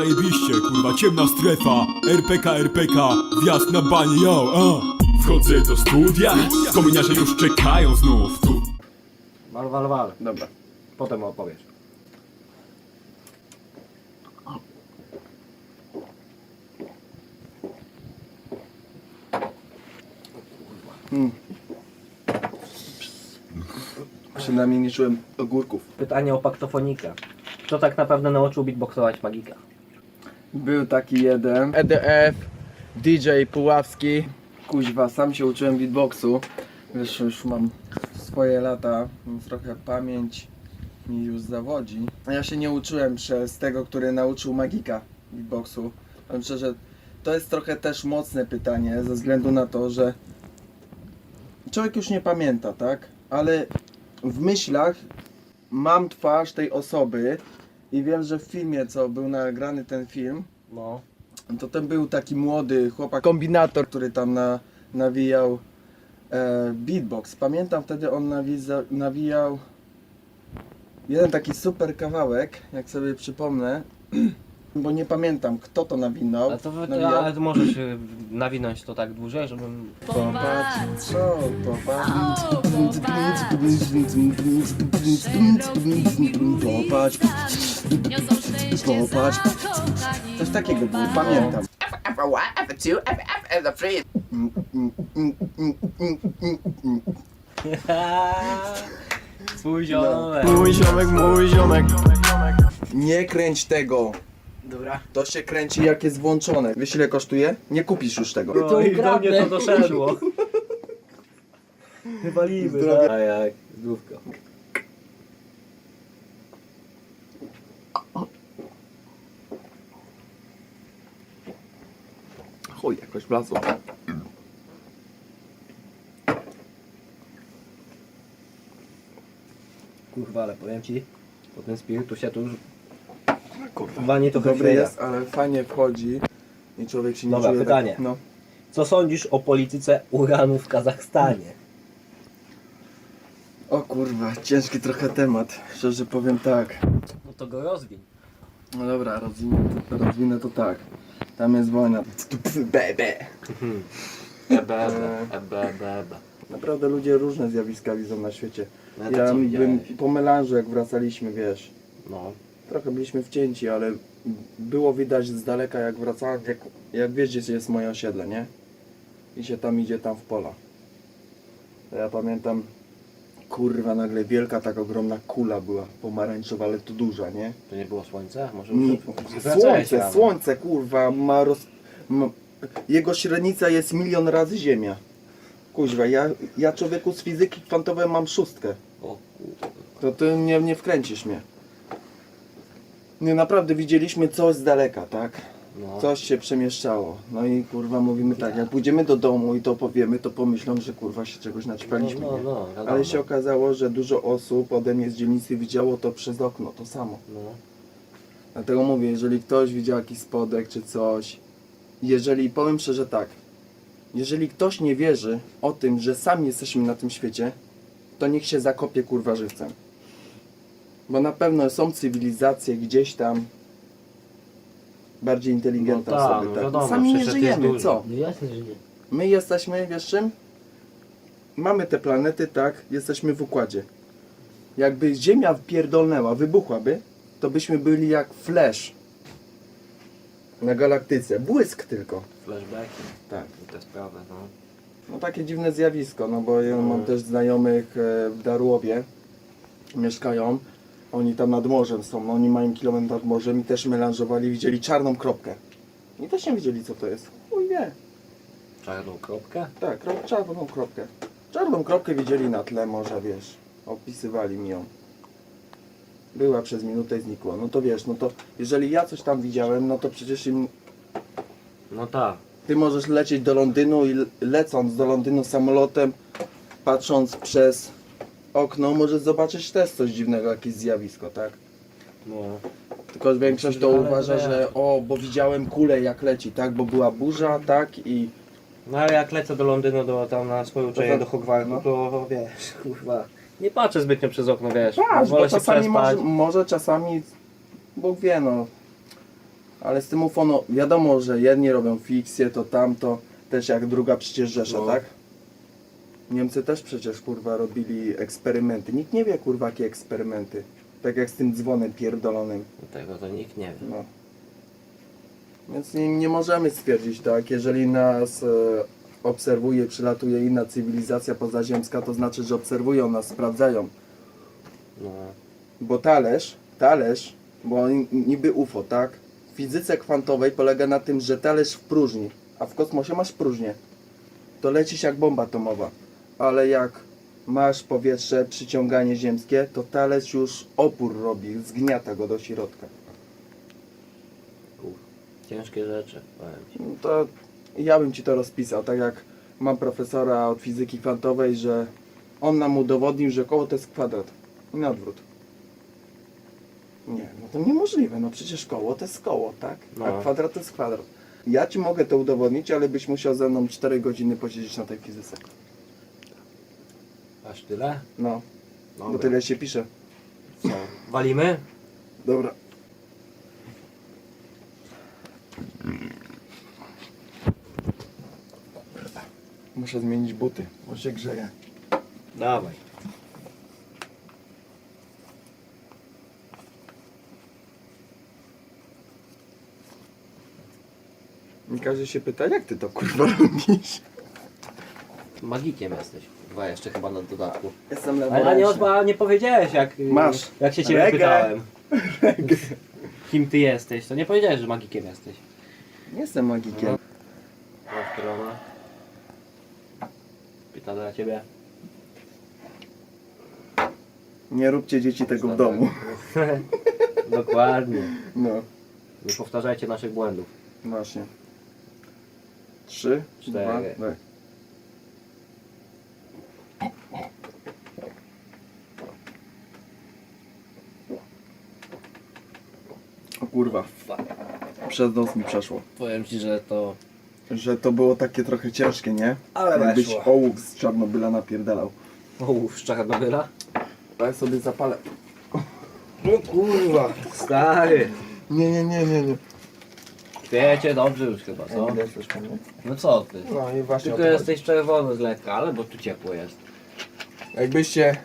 zajebiście, kurwa, ciemna strefa RPK, RPK, wjazd na banie, yo, a Wchodzę do studia, kominiarze już czekają znów tu Wal, wal, wal. Dobra. Potem opowiesz. Przynajmniej nie czułem ogórków. Pytanie o paktofonika. Kto tak naprawdę nauczył beatboxować magika? Był taki jeden. EDF, DJ Puławski. Kuźwa, sam się uczyłem beatboxu. Wiesz, już mam swoje lata, więc trochę pamięć mi już zawodzi. Ja się nie uczyłem przez tego, który nauczył magika beatboxu. Powiem szczerze, to jest trochę też mocne pytanie, ze względu na to, że człowiek już nie pamięta, tak? Ale w myślach mam twarz tej osoby i wiem, że w filmie, co był nagrany ten film, No. to ten był taki młody chłopak, kombinator, który tam na, nawijał e, beatbox. Pamiętam wtedy on nawiza, nawijał jeden taki super kawałek, jak sobie przypomnę, bo nie pamiętam kto to nawinął. Ale to, wy- nawijał. ale to możesz nawinąć to tak dłużej, żebym... Popatrz, o, popatrz. Popatrz, popatrz. Coś takiego było, pamiętam. F1, F2, F, F3. Swój ziomek. Mój ziomek, mój ziomek. Nie kręć tego. Dobra. To się kręci jak jest włączone. Wiesz ile kosztuje? Nie kupisz już tego. To i do mnie to doszedło. Wywalimy, Zdrowie. A jak? Chuj, jakoś wlazło. Kurwa, ale powiem ci, po tym spirytusie to już Kurwa. wanie to Dobry chwila. jest, ale fajnie wchodzi i człowiek się nie Dobra, czuje pytanie. Tak, no. Co sądzisz o polityce uranu w Kazachstanie? O kurwa, ciężki trochę temat. Szczerze powiem tak. No to go rozwiń. No dobra, rozwinę rozwinę to tak. Tam jest wojna. Bebe. Ebe, ebe, ebe. Naprawdę ludzie różne zjawiska widzą na świecie. No to Ja co bym widziałeś? po melanżu jak wracaliśmy, wiesz, No. trochę byliśmy wcięci, ale było widać z daleka jak wracałem, jak, jak wiesz gdzie jest moje osiedle, nie? I się tam idzie tam w pola. To ja pamiętam, kurwa nagle wielka tak ogromna kula była, pomarańczowa, ale to duża, nie? To nie było słońca? Może Mm, Słońce, słońce, kurwa, ma roz... Ma... Jego średnica jest milion razy ziemia. Kuźwa, ja, ja człowieku z fizyki kwantowej mam szóstkę. O. To ty nie, nie wkręcisz mnie. Nie, naprawdę widzieliśmy coś z daleka, tak? No. Coś się przemieszczało. No i kurwa mówimy tak, jak pójdziemy do domu i to powiemy, to pomyślą, że kurwa się czegoś naćpaliśmy. No, no, nie? no, wiadomo. Ale się okazało, że dużo osób ode mnie z dzielnicy widziało to przez okno, to samo. No. Dlatego mówię, jeżeli ktoś widział jakiś spodek czy coś, jeżeli, powiem szczerze tak, jeżeli ktoś nie wierzy o tym, że sami jesteśmy na tym świecie, to niech się zakopie kurwa żywcem. Bo na pewno są cywilizacje gdzieś tam bardziej inteligentne No tak, osoby. no Tak? wiadomo, sami nie przecież jest żyjemy, dużo. co? No jasne, że nie. My jesteśmy, wiesz czym? Mamy te planety, tak, jesteśmy w układzie. Jakby Ziemia pierdolnęła, wybuchłaby, to byśmy byli jak Flash na galaktyce. Błysk tylko. Flashbacki Tak. i te sprawy, no. No takie dziwne zjawisko, no bo ja mam też znajomych e, w Darłowie, mieszkają. Oni tam nad morzem są, no oni mają kilometr nad morzem i też melanżowali, widzieli czarną kropkę. I też nie wiedzieli co to jest. Chuj wie. Czarną kropkę? Tak, czarną kropkę. Czarną kropkę widzieli na tle morza, wiesz. Opisywali mi ją. Była przez minutę i znikła. No to wiesz, no to jeżeli ja coś tam widziałem, no to przecież im, No tak. ty możesz lecieć do Londynu i le- lecąc do Londynu samolotem, patrząc przez okno, możesz zobaczyć też coś dziwnego, jakieś zjawisko, tak? No. Tylko większość to Ale uważa, że o, bo widziałem kulę jak leci, tak? Bo była burza, tak? I No ale jak lecę do Londynu, do, tam na swoje uczenie to- do Hogwartu, no. to wiesz, kurwa. Nie patrzę zbytnio przez okno, wiesz. Tak, Wolę bo się czasami może, przespać. może czasami, Bóg wie no. Ale z tym UFO, no wiadomo, że jedni robią fikcję, to tamto, też jak druga przecież Rzesza, No. tak? Niemcy też przecież kurwa robili eksperymenty. Nikt nie wie kurwa jakie eksperymenty. Tak jak z tym dzwonem pierdolonym. Tego to nikt nie wie. No. Więc nie, nie możemy stwierdzić tak, jeżeli nas e, obserwuje, przylatuje inna cywilizacja pozaziemska, to znaczy, że obserwują nas, sprawdzają. No. Bo talerz, talerz, bo ni- niby UFO, tak? W fizyce kwantowej polega na tym, że talerz w próżni, a w kosmosie masz próżnię. To lecisz jak bomba atomowa. Ale jak masz powietrze, przyciąganie ziemskie, to talerz już opór robi, zgniata go do środka. Ciężkie rzeczy, powiem ci. No to ja bym ci to rozpisał, tak jak mam profesora od fizyki kwantowej, że on nam udowodnił, że koło to jest kwadrat. I na odwrót. Nie, no to niemożliwe, no przecież koło to jest koło, tak? A No. kwadrat to jest kwadrat. Ja ci mogę to udowodnić, ale byś musiał ze mną 4 godziny posiedzieć na tej fizyce. Aż tyle? No, bo Dobra. tyle się pisze. Co? Walimy? Dobra. Muszę zmienić buty, bo się grzeje. Dawaj. Mi każdy się pyta, jak ty to kurwa robisz? Magikiem jesteś. Dwa jeszcze chyba na dodatku. Jestem Ale a nie, odba, nie powiedziałeś jak, Masz. jak się ciebie Reggae. pytałem. Kim ty jesteś? To nie powiedziałeś, że magikiem jesteś. Nie jestem magikiem. Masz pilona. Pyta dla ciebie. Nie róbcie dzieci tego w domu. Dokładnie. No, Nie powtarzajcie naszych błędów. właśnie. Trzy, Cztery. dwa. O kurwa, przez nos mi przeszło. Powiem ci, że to... Że to było takie trochę ciężkie, nie? Ale Jakbyś weszło. ołów z Czarnobyla napierdalał. Uuu, z Czarnobyla? Ja sobie zapalę. No kurwa, stary. Nie, nie, nie, nie, nie. Wiecie dobrze już chyba, co? Widać. No co ty? No i właśnie o Tylko to jesteś czerwony z lekka, ale bo tu ciepło jest. chodzi. Jakbyście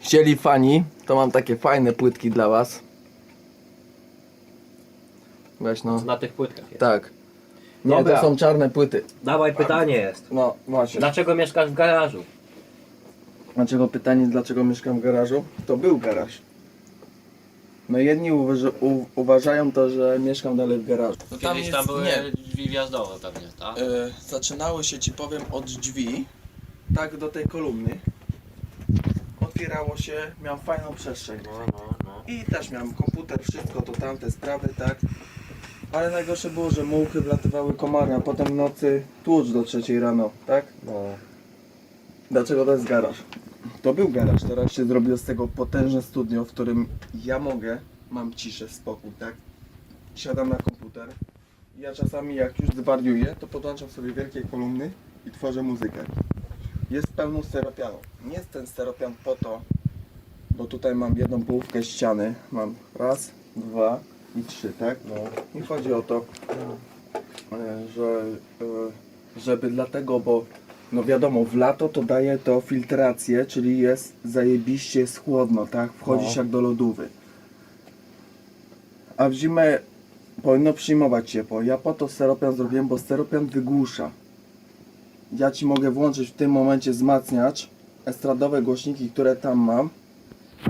chcieli fani, to mam takie fajne płytki dla was. Weź no. Na tych płytkach jest. Tak. Nie, Dobra. to są czarne płyty. Dawaj, pytanie jest. No właśnie. Dlaczego mieszkasz w garażu? Dlaczego pytanie, dlaczego mieszkam w garażu? To był garaż. No jedni uważa, u, uważają to, że mieszkam dalej w garażu. No Kiedyś tam były drzwi wjazdowe pewnie, tak? E, zaczynały się ci powiem od drzwi, tak do tej kolumny. Otwierało się, miałem fajną przestrzeń. No, no, no. I też miałem komputer, wszystko to tamte sprawy, tak. Ale najgorsze było, że muchy wlatywały komary, a potem w nocy tłucz do trzeciej rano, tak? no. Dlaczego to jest garaż? To był garaż, teraz się zrobiło z tego potężne studio, w którym ja mogę, mam ciszę, spokój, tak? Siadam na komputer. Ja czasami jak już zwariuję, to podłączam sobie wielkie kolumny i tworzę muzykę. Jest pełną steropianą. Nie jest ten steropian po to, bo tutaj mam jedną połówkę ściany. Mam raz, dwa i trzy, tak? no. I chodzi o to, e, że e, żeby dlatego, bo no wiadomo, w lato to daje to filtrację, czyli jest zajebiście jest chłodno, tak? Wchodzisz No. jak do lodówy. A w zimę powinno przyjmować ciepło. Ja po to steropian zrobiłem, bo steropian wygłusza. Ja ci mogę włączyć w tym momencie wzmacniacz, estradowe głośniki, które tam mam.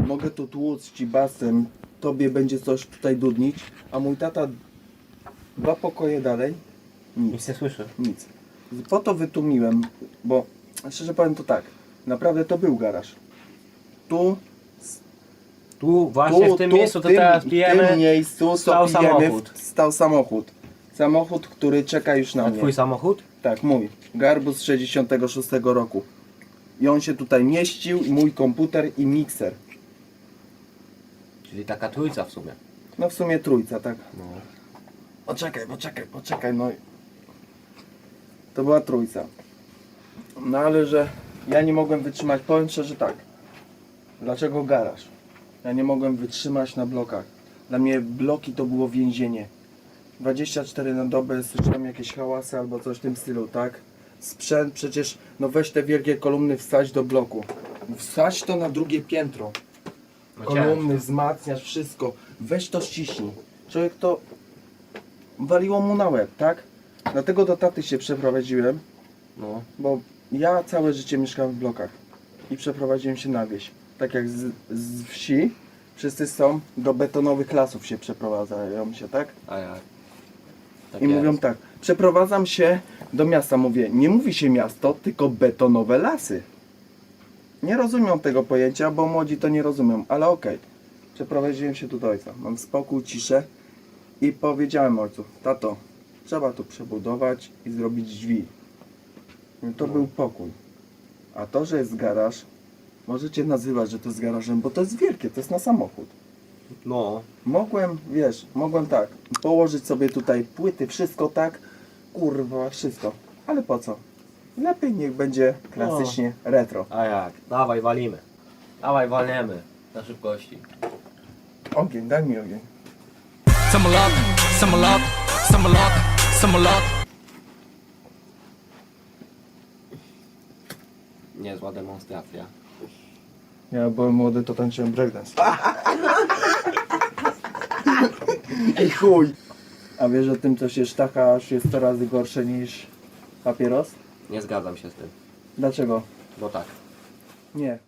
Mogę tu tłuc ci basem, tobie będzie coś tutaj dudnić, a mój tata dwa pokoje dalej, nic. Nic nie słyszę. Nic. Po to wytłumiłem, bo szczerze powiem to tak, naprawdę to był garaż. Tu, Tu, właśnie w tym miejscu, to teraz w pijemy. tym miejscu stał pijemy, samochód. stał samochód. Samochód, który czeka już na A mnie. twój samochód? Tak, mój. Garbus z 66 roku. I on się tutaj mieścił, i mój komputer i mikser. Czyli taka trójca w sumie. No w sumie trójca, tak. No. Poczekaj, poczekaj, poczekaj, no. To była trójca. No ale że ja nie mogłem wytrzymać, powiem szczerze tak. Dlaczego garaż? Ja nie mogłem wytrzymać na blokach. Dla mnie bloki to było więzienie. 24 na dobę, słyszałem jakieś hałasy albo coś w tym stylu, tak? Sprzęt przecież, no weź te wielkie kolumny wstać do bloku. Wstać to na drugie piętro. No Kolumny, wzmacniasz wszystko. Weź to ściśnij. Człowiek to waliło mu na łeb, tak? Dlatego do taty się przeprowadziłem, No. bo ja całe życie mieszkałem w blokach i przeprowadziłem się na wieś. Tak jak z, z wsi wszyscy są, do betonowych lasów się przeprowadzają się, tak? A jak? Tak I jest. mówią tak, przeprowadzam się do miasta. Mówię, nie mówi się miasto, tylko betonowe lasy. Nie rozumiem tego pojęcia, bo młodzi to nie rozumią, ale okej. Przeprowadziłem się tu do ojca. Mam spokój, ciszę i powiedziałem ojcu, tato, trzeba tu przebudować i zrobić drzwi. I To No. był pokój. A to, że jest garaż, możecie nazywać, że to jest garażem, bo to jest wielkie, to jest na samochód. No. Mogłem, wiesz, mogłem tak, położyć sobie tutaj płyty, wszystko tak, kurwa, wszystko. Ale po co? Lepiej niech będzie klasycznie retro. A jak? Dawaj, walimy. Dawaj, walniemy. Na szybkości. Ogień, daj mi ogień. Samolot, samolot, samolot, samolot. Niezła demonstracja. Ja byłem młody, to tańczyłem breakdance. Ej chuj! A wiesz o tym, co się sztacha, aż jest 100 razy gorsze niż papieros? Nie zgadzam się z tym. Dlaczego? Bo tak. Nie.